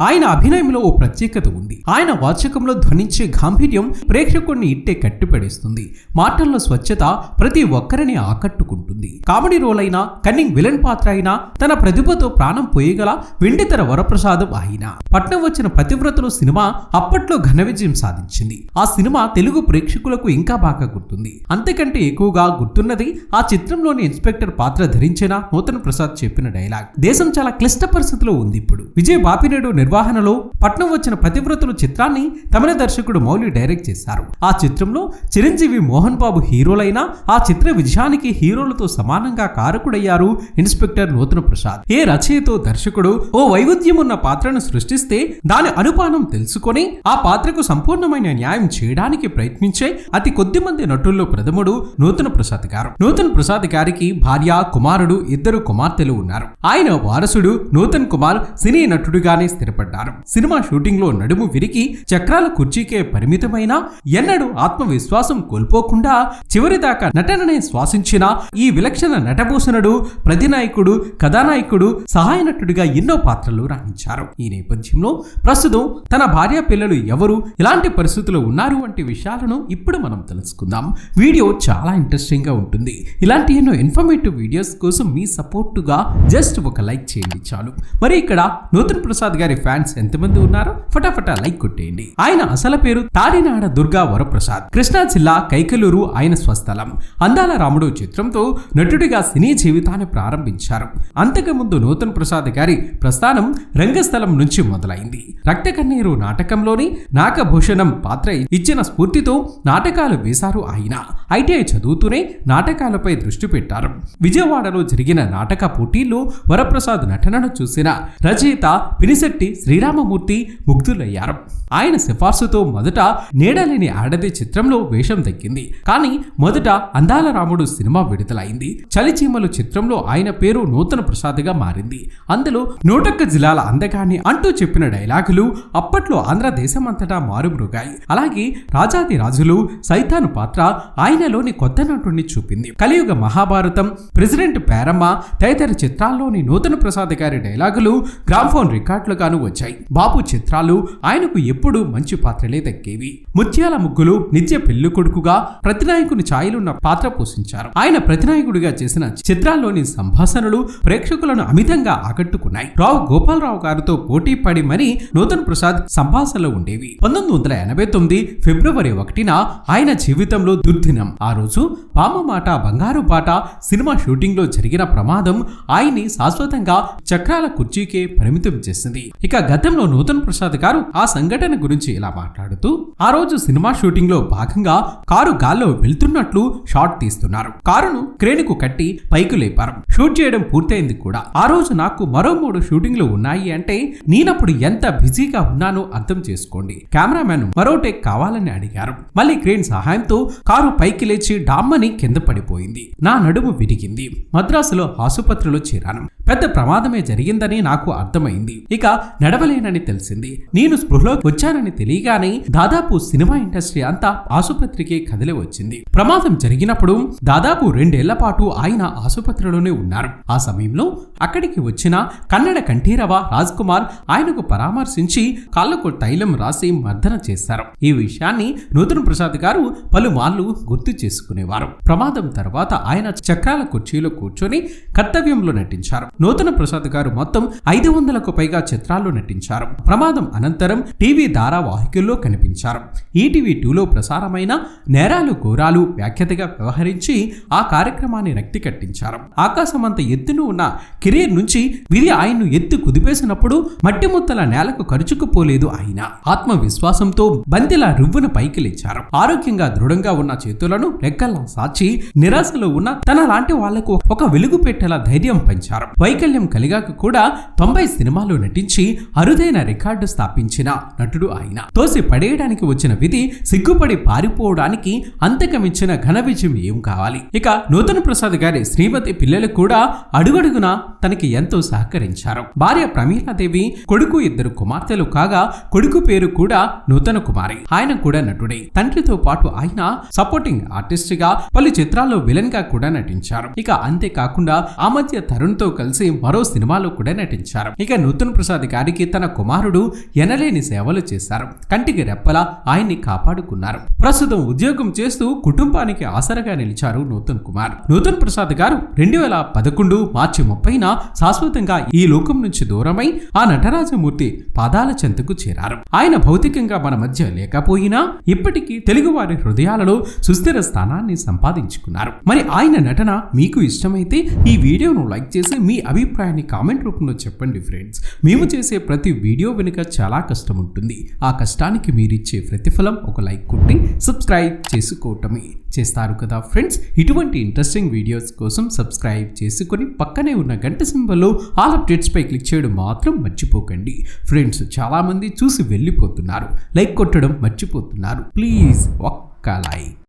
ఆయన అభినయంలో ఓ ప్రత్యేకత ఉంది. ఆయన వాచకంలో ధ్వనించే గాంభీర్యం ప్రేక్షకుడిని ఇట్టే కట్టిపడేస్తుంది. మాటల్లో స్వచ్ఛత ప్రతి ఒక్కరిని ఆకట్టుకుంటుంది. కామెడీ రోల్ అయినా కన్నింగ్ విలన్ పాత్ర అయినా తన ప్రతిభతో ప్రాణం పోయగల వెండితెర వరప్రసాదం ఆయన. పట్నం వచ్చిన పతివ్రతలు సినిమా అప్పట్లో ఘన విజయం సాధించింది. ఆ సినిమా తెలుగు ప్రేక్షకులకు ఇంకా బాగా గుర్తుంది. అంతకంటే ఎక్కువగా గుర్తున్నది ఆ చిత్రంలోని ఇన్స్పెక్టర్ పాత్ర ధరించిన? నూతన్ ప్రసాద్ చెప్పిన డైలాగ్. దేశం చాలా క్లిష్ట పరిస్థితిలో ఉంది ఇప్పుడు. విజయ్ బాపినేడు నిర్వహణలో పట్నం వచ్చిన పతివ్రతలు చిత్రాన్ని తమిళ దర్శకుడు మౌలి డైరెక్ట్ చేశారు. ఆ చిత్రంలో చిరంజీవి మోహన్ బాబు హీరోలైన ఆ చిత్ర విజయానికి హీరోలతో సమానంగా కారకుడయ్యారు ఇన్స్పెక్టర్ నూతన ప్రసాద్. ఏ రచయితో దర్శకుడు ఓ వైవిధ్యం ఉన్న పాత్రను సృష్టిస్తే దాని అనుపానం తెలుసుకొని ఆ పాత్రకు సంపూర్ణమైన న్యాయం చేయడానికి ప్రయత్నించే అతి కొద్ది మంది నటుల్లో ప్రథముడు నూతన ప్రసాద్ గారు. నూతన్ ప్రసాద్ గారికి భార్య కుమారుడు ఇద్దరు కుమార్తెలు ఉన్నారు. ఆయన వారసుడు నూతన్ కుమార్ సినీ నటుడిగానే స్థిరపడ్డారు సినిమా షూటింగ్లో నడుము విరిగి చక్రాల కుర్చీకే పరిమితమైన ఎన్నడూ ఆత్మవిశ్వాసం కోల్పోకుండా చివరిదాకా నటననే శ్వాసించిన ఈ విలక్షణ నటభూషణుడు ప్రతినాయకుడు కథానాయకుడు సహాయ నటుడిగా ఎన్నో పాత్రలు రాణించారు. ఈ నేపథ్యంలో ప్రస్తుతం తన భార్య పిల్లలు ఎవరు ఇలాంటి పరిస్థితుల్లో ఉన్నారు వంటి విషయాలను ఇప్పుడు మనం తెలుసుకుందాం. వీడియో చాలా ఇంట్రెస్టింగ్గా ఉంటుంది. ఇలాంటి ఎన్నో ఇన్ఫర్మేటివ్ వీడియోస్ కోసం మీ సపోర్టుగా జస్ట్ ఒక లైక్ చేయండి చాలు. మరి ఇక్కడ నూతన్ ప్రసాద్ గారి ఫ్యాన్స్ ఎంతమంది ఉన్నారో ఫటాఫటా లైక్ కొట్టేయండి. ఆయన అసలు పేరు తాడినాడ దుర్గా వరప్రసాద్. కృష్ణా జిల్లా కైకలూరు ఆయన స్వస్థలం. అందాల రాముడు చిత్రంతో నటుడిగా సినీ జీవితాన్ని ప్రారంభించారు. అంతకుముందు నూతన్ ప్రసాద్ గారి ప్రస్థానం రంగస్థలం నుంచి మొదలైంది. రక్త కన్నీరు నాటకంలోని నాగభూషణం పాత్ర ఇచ్చిన స్ఫూర్తితో నాటకాలు వేశారు ఆయన. ఐటీఐ చదువుతూనే నాటకాలపై దృష్టి పెట్టారు. విజయవాడలో జరిగిన నాటక పోటీల్లో వరప్రసాద్ నటనను చూసిన రచయిత పినిశెట్టి శ్రీరామమూర్తి ముగ్ధులయ్యారు. ఆయన సిఫార్సుతో మొదట నీడలేని ఆడది చిత్రంలో వేషం దక్కింది. కానీ మొదట అందాల రాముడు సినిమా విడుదలైంది. చలిచీమలు చిత్రంలో ఆయన పేరు నూతన ప్రసాద్గా మారింది. అందులో నూటొక్క జిల్లాల అందగాన్ని అంటూ చెప్పిన డైలాగులు అప్పట్లో ఆంధ్ర దేశమంతటా మారుమ్రోగాయి. అలాగే రాజాది రాజులు సైతాను పాత్ర ఆయనలోని కొత్త నటుడిని చూపింది. కలియుగ మహాభారతం ప్రెసిడెంట్ పేరమ్మ తదితర చిత్రాల్లోని నూతన ప్రసాద్ గారి డైలాగులు గ్రామ్ఫోన్ రికార్డులుగాను వచ్చాయి. బాబు చిత్రాలు ఆయనకు ఎప్పుడూ మంచి పాత్రలే దక్కేవి. ముత్యాల ముగ్గులు నిత్య పెళ్ళి కొడుకుగా ప్రతినాయకుని ఛాయలున్న పాత్ర పోషించారు. ఆయన ప్రతినాయకుడిగా చేసిన చిత్రాల్లోని సంభాషణలు ప్రేక్షకులను అమితంగా ఆకట్టుకున్నాయి. రావు గోపాలరావు గారితో పోటీ పడి మరీ నూతన్ ప్రసాద్ సంభాషణలు ఉండేవి. పంతొమ్మిది వందల ఎనభై తొమ్మిది ఫిబ్రవరి ఒకటిన ఆయన జీవితంలో దుర్దినం. ఆ రోజు పామ మాట బంగారు పాట సినిమా షూటింగ్లో జరిగిన ప్రమాదం ఆయన్ని శాశ్వతంగా చక్రాల కుర్చీకే పరిమితం చేసింది. ఇక గతంలో నూతన్ ప్రసాద్ గారు ఆ సంఘటన గురించి ఇలా మాట్లాడుతూ ఆ రోజు సినిమా షూటింగ్లో భాగంగా కారు గాల్లో వెళ్తున్నట్లు షాట్ తీస్తున్నారు. కారును క్రేణుకు కట్టి పైకి లేపారు. షూట్ చేయడం పూర్తయింది కూడా. ఆ రోజు నాకు మరో మూడు షూటింగ్లు ఉన్నాయి అంటే నేనప్పుడు ఎంత బిజీగా ఉన్నానో అర్థం చేసుకోండి. కెమెరామెన్ మరో టేక్ కావాలని అడిగారు. మళ్ళీ క్రేన్ సహాయంతో కారు పైకి లేచి డామ్మని కింద పడిపోయింది. నా నడుము విరిగింది. మద్రాసులో ఆసుపత్రిలో చేరాను. పెద్ద ప్రమాదమే జరిగిందని నాకు అర్థమైంది. ఇక నడవలేనని తెలిసింది. నేను స్పృహలోకి వచ్చానని తెలియగానే దాదాపు సినిమా ఇండస్ట్రీ అంతా ఆసుపత్రికి కదిలి వచ్చింది. ప్రమాదం జరిగినప్పుడు దాదాపు రెండేళ్ళ పాటు ఆయన ఆసుపత్రిలోనే ఉన్నారు. ఆ సమయంలో అక్కడికి వచ్చిన కన్నడ కంఠీరవ రాజ్ కుమార్ ఆయనకు పరామర్శించి కాళ్ళకు తైలం రాసి మర్దన చేశారు. ఈ విషయాన్ని నూతన్ ప్రసాద్ గారు పలుమార్లు గుర్తు చేసుకునేవారు. ప్రమాదం తర్వాత ఆయన చక్రాల కుర్చీలో కూర్చొని కర్తవ్యంలో నటించారు. నూతన ప్రసాద్ గారు మొత్తం ఐదు వందలకు పైగా చిత్రాల్లో నటించారు. ప్రమాదం అనంతరం టీవీ ధారావాహికల్లో కనిపించారు. ఈటీవీ టూలో ప్రసారమైన నేరాలు ఘోరాలు వ్యాఖ్యతగా వ్యవహరించి ఆ కార్యక్రమాన్ని రక్తి కట్టించారు. ఆకాశమంత ఎత్తును ఉన్న కెరీర్ నుంచి విధి ఆయన్ను ఎత్తు కుదిపేసినప్పుడు మట్టి ముత్తల నేలకు ఖర్చుకుపోలేదు ఆయన. ఆత్మవిశ్వాసంతో బంతిల రువ్వున పైకి లేచారు. ఆరోగ్యంగా దృఢంగా ఉన్న చేతులను రెక్కల్లా సాచి నిరాశలో ఉన్న తన లాంటి వాళ్ళకు ఒక వెలుగు పెట్టేలా ధైర్యం పంచారు. వైకల్యం కలిగాక కూడా తొంభై సినిమాలు నటించి అరుదైన రికార్డు స్థాపించిన నటుడు ఆయన. తోసి పడేయడానికి వచ్చిన విధి సిగ్గుపడి పారిపోవడానికి అంతకమిచ్చిన ఘన విజయం ఏం కావాలి? ఇక నూతన ప్రసాద్ గారి శ్రీమతి పిల్లలు కూడా అడుగడుగున తనకి ఎంతో సహకరించారు. భార్య ప్రమీలాదేవి కొడుకు ఇద్దరు కుమార్తెలు కాగా కొడుకు పేరు కూడా నూతన కుమారి. ఆయన కూడా నటుడే. తండ్రితో పాటు ఆయన సపోర్టింగ్ ఆర్టిస్ట్గా పలు చిత్రాల్లో విలన్గా కూడా నటించారు. ఇక అంతేకాకుండా ఆ మధ్య తరుణ్తో కలిసి కలిసి మరో సినిమాలో కూడా నటించారు. ఇక నూతన్ ప్రసాద్ గారికి తన కుమారుడు ఎనలేని సేవలు చేశారు. కంటికి రెప్పలా ఆయన్ని కాపాడుకున్నారు. ప్రస్తుతం ఉద్యోగం చేస్తూ కుటుంబానికి ఆసరగా నిలిచారు నూతన్ కుమార్. నూతన్ ప్రసాద్ గారు రెండు వేల పదకొండు మార్చి ముప్పైన శాశ్వతంగా ఈ లోకం నుంచి దూరమై ఆ నటరాజమూర్తి పాదాల చెంతకు చేరారు. ఆయన భౌతికంగా మన మధ్య లేకపోయినా ఇప్పటికీ తెలుగువారి హృదయాలలో సుస్థిర స్థానాన్ని సంపాదించుకున్నారు. మరి ఆయన నటన మీకు ఇష్టమైతే ఈ వీడియోను లైక్ చేసి మీ అభిప్రాయాన్ని కామెంట్ రూపంలో చెప్పండి ఫ్రెండ్స్. మేము చేసే ప్రతి వీడియో వెనుక చాలా కష్టం ఉంటుంది ఆ కష్టానికి మీరిచ్చే ప్రతిఫలం ఒక లైక్ కొట్టి సబ్స్క్రైబ్ చేసుకోవటమే చేస్తారు కదా ఫ్రెండ్స్. ఇటువంటి ఇంట్రెస్టింగ్ వీడియోస్ కోసం సబ్స్క్రైబ్ చేసుకొని పక్కనే ఉన్న గంట సింబల్లో ఆల్ అప్డేట్స్ పై క్లిక్ చేయడం మాత్రం మర్చిపోకండి. ఫ్రెండ్స్ చాలా మంది చూసి వెళ్ళిపోతున్నారు. లైక్ కొట్టడం మర్చిపోతున్నారు. ప్లీజ్ ఒక్క లైక్.